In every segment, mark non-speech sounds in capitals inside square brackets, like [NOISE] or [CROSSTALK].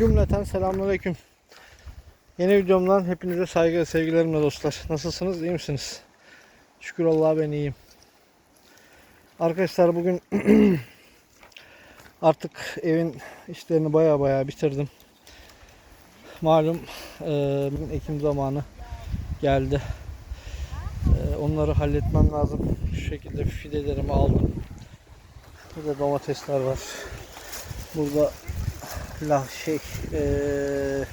Cümleten selamünaleyküm. Yeni videomdan hepinize saygı ve sevgilerimle dostlar. Nasılsınız? İyi misiniz? Şükür Allah'a ben iyiyim. Arkadaşlar bugün [CLEARS THROAT] artık evin işlerini baya baya bitirdim. Malum eee, bugün ekim zamanı geldi. Eee, onları halletmem lazım. Şu şekilde fidelerimi aldım. Burada domatesler var. Burada la şey eee,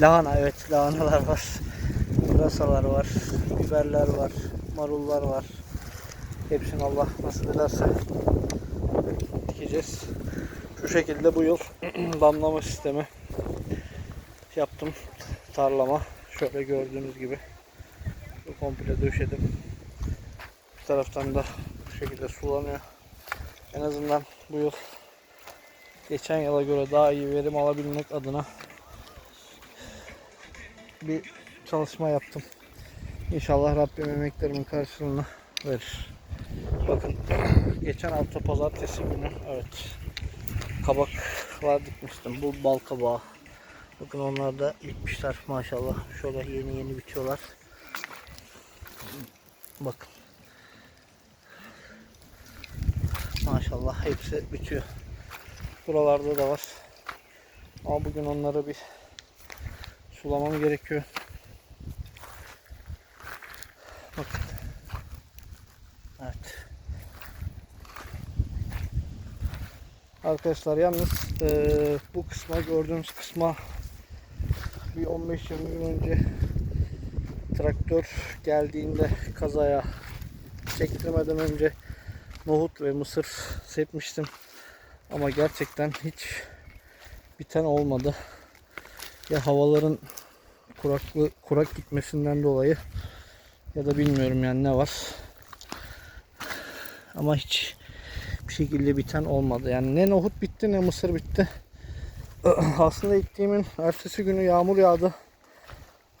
lahana evet lahanalar [LAUGHS] var. Pırasalar var. Biberler var. Marullar var. Hepsini Allah nasip ederse dikeceğiz. Şu şekilde bu yıl [CLEARS THROAT] damlama sistemi yaptım. Tarlama. Şöyle gördüğünüz gibi. Komple döşedim. Bir taraftan da bu şekilde sulanıyor. En azından bu yıl geçen yıla göre daha iyi verim alabilmek adına bir çalışma yaptım. İnşallah Rabbim emeklerimin karşılığını verir. Bakın geçen hafta pazartesi günü evet kabaklar dikmiştim. Bu bal kabağı. Bakın onlar da bitmişler maşallah. Şöyle yeni yeni bitiyorlar. Bakın. Maşallah hepsi bitiyor. Buralarda da var. Ama bugün onları bir sulamam gerekiyor. Bakın. Evet. Arkadaşlar yalnız eee, bu kısma gördüğünüz kısma bir 15-20 gün önce traktör geldiğinde kazaya çektirmeden önce nohut ve mısır sepmiştim. Ama gerçekten hiç biten olmadı. Ya havaların kuraklı kurak gitmesinden dolayı ya da bilmiyorum yani ne var. Ama hiç bir şekilde biten olmadı. Yani ne nohut bitti ne mısır bitti. [CLEARS THROAT] Aslında ektiğimin ertesi günü yağmur yağdı.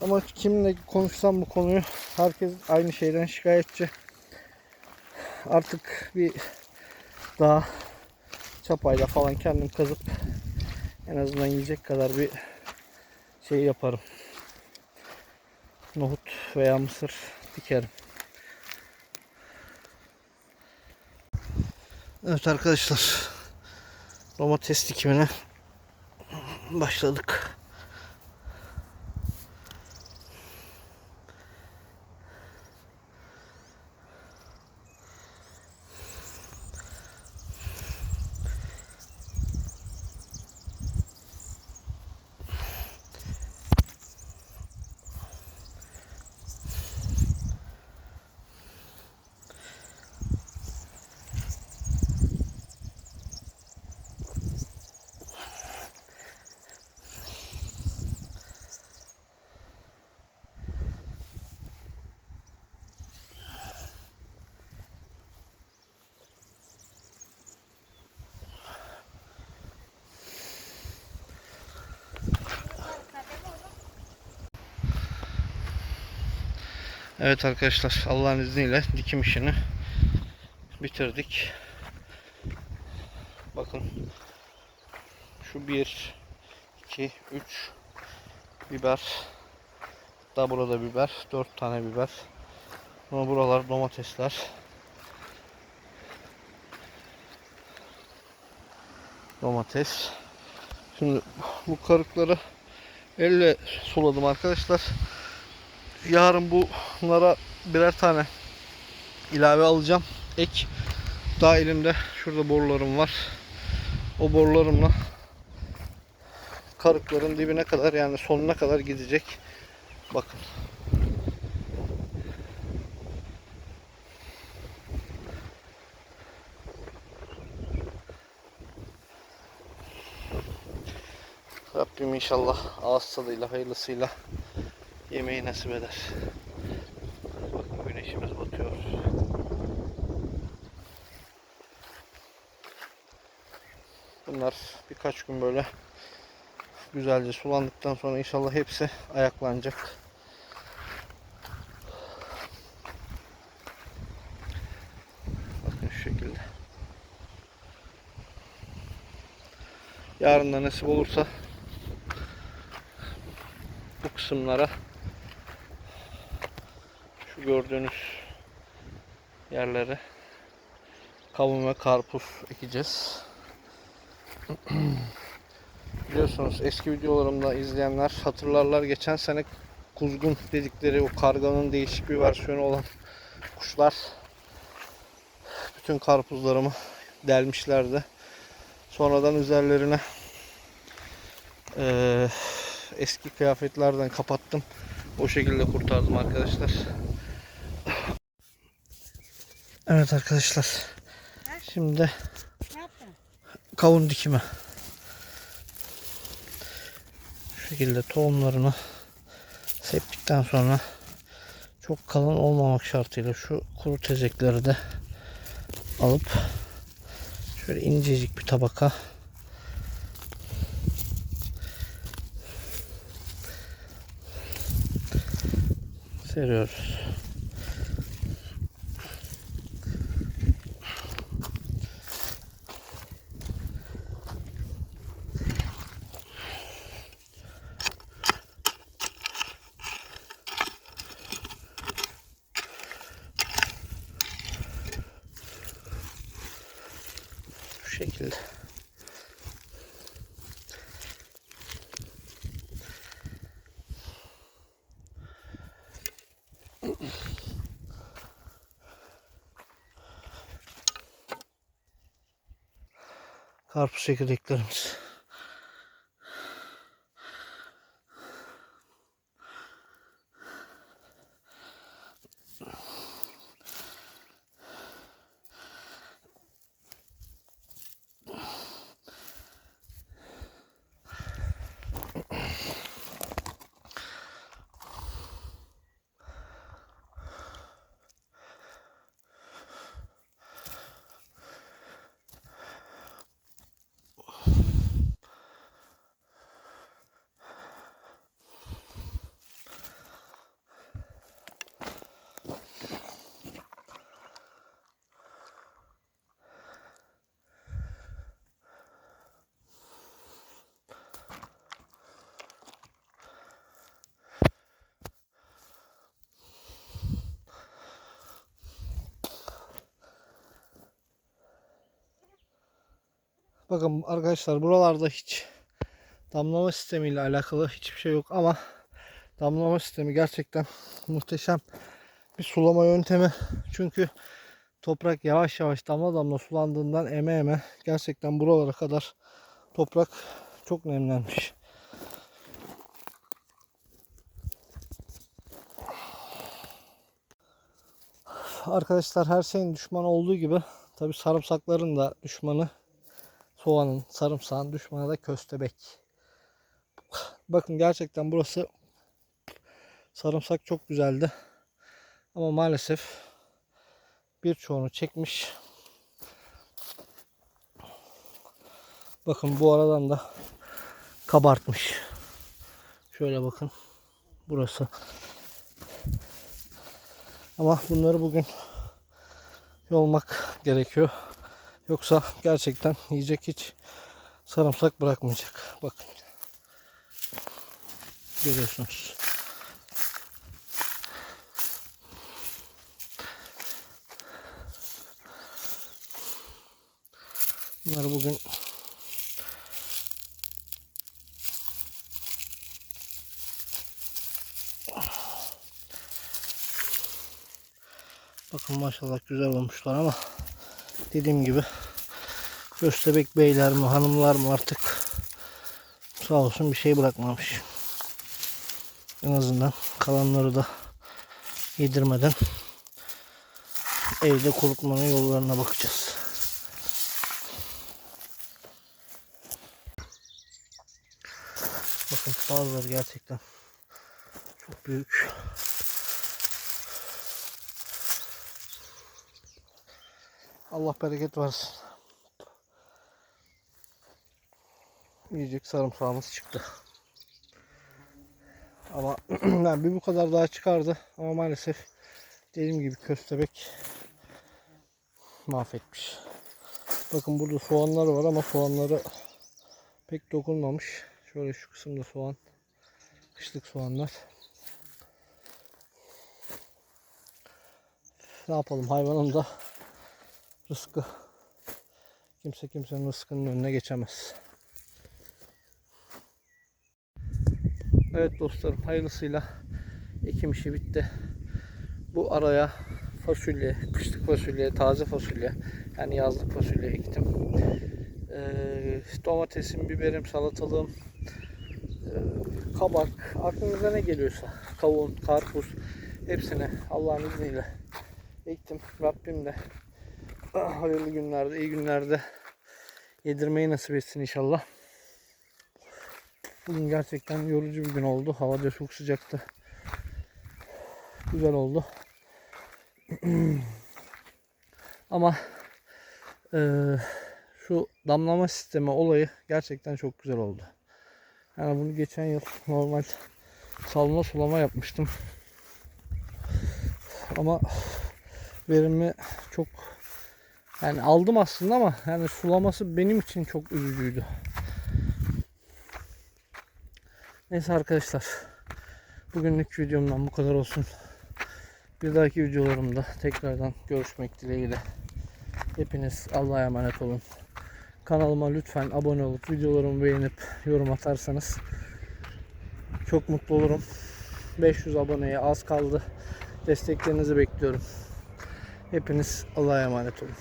Ama kimle konuşsam bu konuyu herkes aynı şeyden şikayetçi. Artık bir daha çapayla falan kendim kazıp en azından yiyecek kadar bir şey yaparım. Nohut veya mısır dikerim. Evet arkadaşlar. Domates dikimine başladık. Evet arkadaşlar Allah'ın izniyle dikim işini bitirdik. Bakın şu 1 2 3 biber da burada biber 4 tane biber. Sonra buralar domatesler. Domates. Şimdi bu karıkları elle suladım arkadaşlar yarın bunlara birer tane ilave alacağım. Ek. Daha elimde şurada borularım var. O borularımla karıkların dibine kadar yani sonuna kadar gidecek. Bakın. Rabbim inşallah ağız tadıyla hayırlısıyla yemeği nasip eder. Bakın güneşimiz batıyor. Bunlar birkaç gün böyle güzelce sulandıktan sonra inşallah hepsi ayaklanacak. Bakın şu şekilde. Yarın da nasip olursa kısımlara şu gördüğünüz yerlere kavun ve karpuz ekeceğiz. [CLEARS THROAT] Biliyorsunuz eski videolarımda izleyenler hatırlarlar. Geçen sene kuzgun dedikleri o karganın değişik bir versiyonu olan kuşlar bütün karpuzlarımı delmişlerdi. Sonradan üzerlerine eee, eski kıyafetlerden kapattım. O şekilde kurtardım arkadaşlar. Evet arkadaşlar. Şimdi kavun dikimi. Şu şekilde tohumlarını septikten sonra çok kalın olmamak şartıyla şu kuru tezekleri de alıp şöyle incecik bir tabaka seriyoruz. Şekilde. Karpuz çekirdeklerimiz. Bakın arkadaşlar buralarda hiç damlama sistemiyle alakalı hiçbir şey yok ama damlama sistemi gerçekten muhteşem bir sulama yöntemi. Çünkü toprak yavaş yavaş damla damla sulandığından eme eme gerçekten buralara kadar toprak çok nemlenmiş. Arkadaşlar her şeyin düşmanı olduğu gibi tabi sarımsakların da düşmanı soğanın, sarımsağın düşmanı da köstebek. Bakın gerçekten burası sarımsak çok güzeldi. Ama maalesef birçoğunu çekmiş. Bakın bu aradan da kabartmış. Şöyle bakın. Burası. Ama bunları bugün yolmak gerekiyor. Yoksa gerçekten yiyecek hiç sarımsak bırakmayacak. Bakın. Görüyorsunuz. Bunları bugün Bakın maşallah güzel olmuşlar ama dediğim gibi Köstebek beyler mi hanımlar mı artık sağ olsun bir şey bırakmamış. En azından kalanları da yedirmeden evde kurutmanın yollarına bakacağız. Bakın bazıları gerçekten çok büyük. Allah bereket versin. Yiyecek sarımsağımız çıktı. Ama [CLEARS THROAT] yani bir bu kadar daha çıkardı. Ama maalesef dediğim gibi köstebek mahvetmiş. Bakın burada soğanlar var ama soğanları pek dokunmamış. Şöyle şu kısımda soğan Kışlık soğanlar. Ne yapalım hayvanın da rızkı. Kimse kimsenin rızkının önüne geçemez. Evet dostlarım hayırlısıyla ekim işi bitti. Bu araya fasulye, kışlık fasulye, taze fasulye yani yazlık fasulye ektim. Ee, domatesim, biberim, salatalığım, ee, kabak, aklınıza ne geliyorsa, kavun, karpuz hepsini Allah'ın izniyle ektim. Rabbim de ah, hayırlı günlerde, iyi günlerde yedirmeyi nasip etsin inşallah. Bugün gerçekten yorucu bir gün oldu. Hava da çok sıcaktı. Güzel oldu. [CLEARS THROAT] Ama eee, şu damlama sistemi olayı gerçekten çok güzel oldu. Yani bunu geçen yıl normal salma sulama yapmıştım. Ama verimi çok yani aldım aslında ama yani sulaması benim için çok üzücüydü. Neyse arkadaşlar. Bugünlük videomdan bu kadar olsun. Bir dahaki videolarımda tekrardan görüşmek dileğiyle. Hepiniz Allah'a emanet olun. Kanalıma lütfen abone olup videolarımı beğenip yorum atarsanız çok mutlu olurum. 500 aboneye az kaldı. Desteklerinizi bekliyorum. Hepiniz Allah'a emanet olun.